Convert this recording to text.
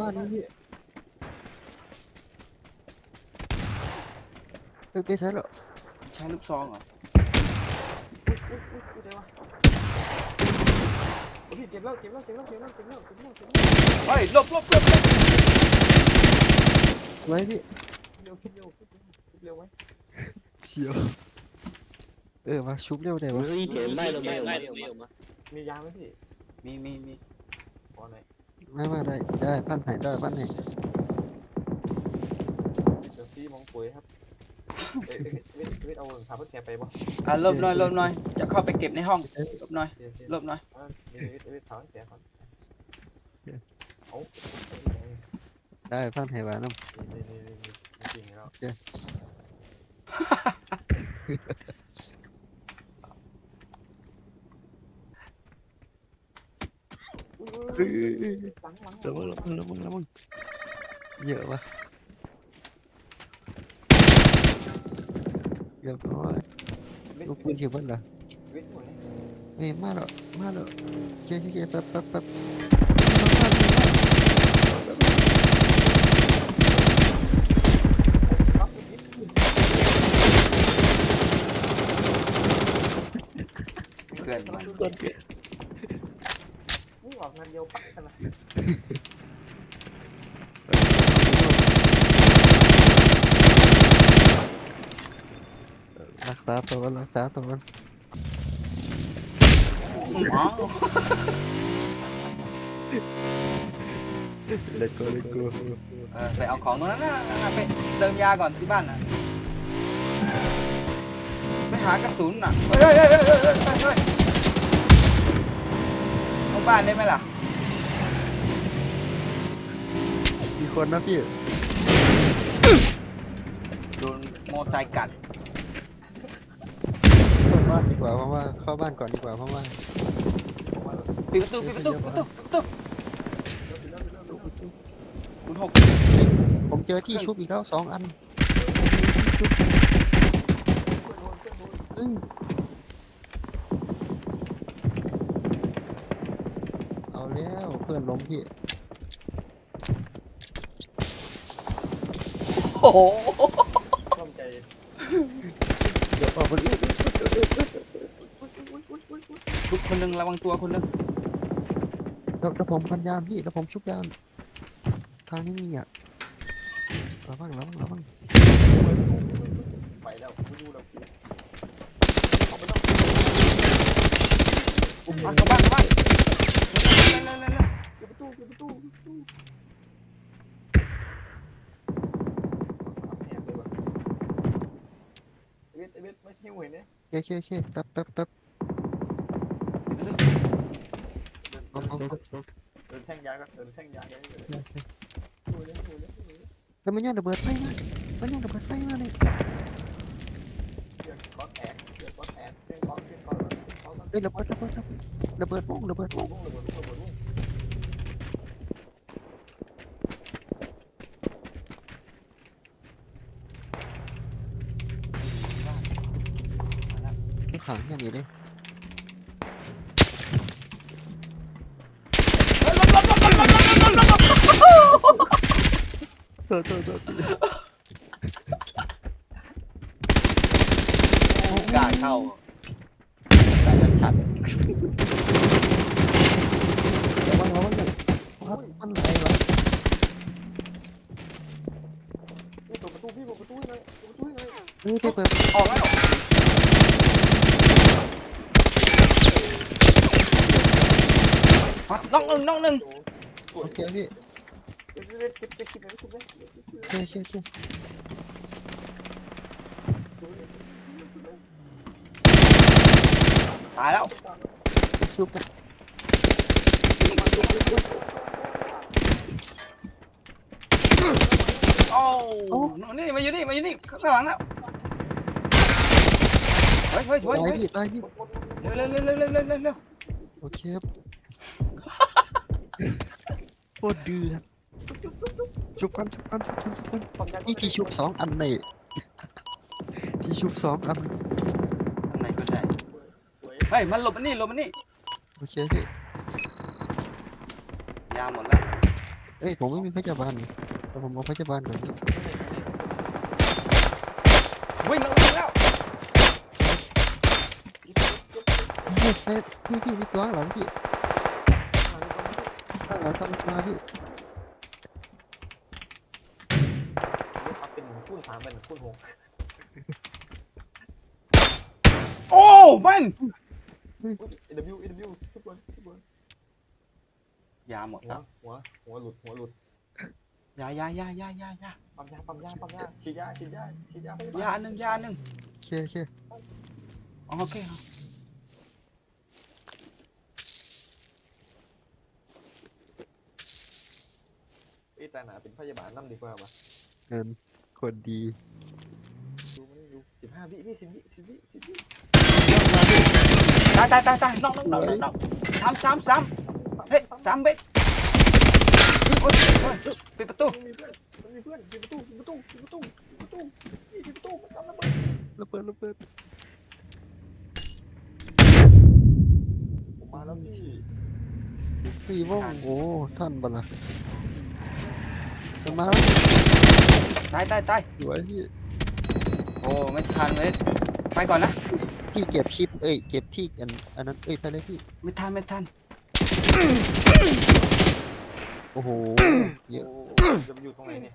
บ้านนี้พี่เฮ้ยไปใช้แล้วใช้ลูกซองเหรออุ้ยอุ้ยอุ้ยได้วะโอ้พี่เจ็บแล้วเจ็บแล้วเจ็บแล้วเจ็บแล้วเจ็บแล้วเจ็บแล้วเจ็บแล้วเฮ้ยหลบหลบหลบหลบไว้พี่เร็วคิดเร็วคิดเร็วคิดเร็วไว้เสียวเออมาชุบเร็วได้วะเฮ้ยเดี๋ยวไล่เราไม่ออกมามียาไหมพี่มีมีมีขอหน่อย ไม่มาได้ได้พันไหนได้พันไหนเดี๋ยวซีมองปุ๋ยครับเอ้ยเอ้ยเอ้ยเอ้ยเอาขาเพื่อแกไปบ่อะหลบหน่อยหลบหน่อยจะเข้าไปเก็บในห้องหลบหน่อยเดี๋ยวเดี๋ยวหลบหน่อยอ่าเดี๋ยวเดี๋ยวเดี๋ยวขาเพื่อแกก่อนเอาได้พันไหนวะน้นี่นี่นี่นี่จริงแล้ว Cảm ơn, cảm ơn, cảm ơn. Dở mà. Gặp nó. Nó quên gì vẫn là. Ê, má rồi, má rồi. chê chết, chết, bắp, bắp, bắp. Gần mà. อกเงินเร็วปักกันละรักษาตัวรักษาตัวมันเล็กกูเล็กกูเออไปเอาของตรงนั้นนะไปเติมยาก่อนที่บ้านนะไปหากระสุนน่ะเฮ้ยเฮ้ยเฮ้ยเฮ้ย บ้านได้ไหมล่ะ มีคนนะพี่โดนโมอไซค์กัด เข้าบ้านดีกว่าเพราะว่าเข้าบ้านก่อนดีกว่าเพราะว่าปิดประตูปิดประตูปิดประตูปิดประตูคุณหกผมเจอที่ชุบอีกแล้วสองอันอืม เอาแล้วเพื่อนล้มพี่ โอ้โหร่วมใจเดี๋ยวออกคนอื่นทุกคนหนึ่งระวังตัวคนหนึ่งแล้วแล้วผมพันยามพี่แล้วผมชุบยามทางนี้มีอะระวังระวังระวังไปแล้วกูดูแล้วกูมากลับบ้านกลับบ้านเร็วเร็วเร็วเร็ว เก็บ ประตูเก็บประตูเก็บประตูแอบเลยว่ะเวทเวทไม่หิวเห็นเนี่ยเช่เช่เช่แป๊บแป๊บแป๊บเอาเอาเอาเอาเดินแท่งยาก็เดินแท่งยาก็เลยดูเลยดูเลยดูเลยแล้วมันย่างระเบิดไฟมามันย่างระเบิดไฟมาเลยเกี่ยวก้อนแอนเกี่ยวก้อนแอนเกี่ยวก้อนเกี่ยวก้อนเกี่ยวก้อนเฮ้ยระเบิดระเบิดระเบิดระเบิดวงระเบิดวงรุ่งระเบิด รุ่งระเบิดรุ่งขังอย่างนี้เลยโทษโทษโทษกล้าเข้าแต่จะชัดระวังระวังเลยครับมันไหลวะพี่เปิดประตูพี่เปิดประตูเลยเปิดประตูเลยเฮ้ยไปเปิดออกแล้ว น้องหนึ่งน้องหนึ่งโอเคพี่โเคโอเคโอเคตายแล้วชุบโอ้นี่มาอยู่นี่มาอยู่นี่ข้างหลังแล้วเฮ้ยเฮ้ยเฮ้ยตายยเร็วเร็วเร็วเร็วเร็วเร็วโอเคครับ โคตรดื้อครับชุบกันชุบกันชุบกันชุบกันนี่ที่ชุบสองอันเลยที่ชุบสองอันข้างในก็ได้เฮ้ยมันหลบมันนี่หลบมันนี่โอเคพี่ยาหมดแล้วเออ้ยผมไม่มีพยาบาลแต่ผมเอาพยาบาลก่อนพี่วิ่งแล้ววิ่งแล้วเฮ้ยเฮ้ยพี่พี่มีตัวข้างหลังพี่ ข้างหลังกำลังมาพี่เอาเป็นคูณสามเป็นคูณหกโอ้แม่งอุ้ย AW AW ทุกคนทุกคนยาหมดหัวแล้วหัวหัวหลุดหัวหลุดยายายายายายาปั๊มยาปั๊มยาปั๊มยาฉีดยาฉีดยาฉีดยาพยาบาลยาหนึ่งยาหนึ่งโอเคโอเค อ๋อโอเคครับ เอ้ยแต่หนาเป็นพยาบาลนั่ดีกว่าวะเงินคนดีดูมันดูสิบห้าวิพี่สิบวิสิบวิสิบวิตายตายตายตายนอกนอกนอกนอกสามสามสามเฮ้ยสามเบ็ดโอ้ยโอ้ยปิดประตู มันมีเพื่อนมันมีเพื่อนปิดประตูปิดประตูปิดประตูปิดประตูปิดประตูมันทำระเบิดระเบิดระเบิดผมมาแล้วพี่พี่ว่องโอ้ท่านบลละ มันมาแล้วตายตายตายสวยพี่โอ้ไม่ทันเลยไปก่อนนะพี่เก็บชิปเอ้ยเก็บที่อันอันนั้นเอ้ยไปเลยพี่ไม่ทันไม่ทันโอ้โหเยอะโอ้จะไปอยู่ตรงไหนเนี่ย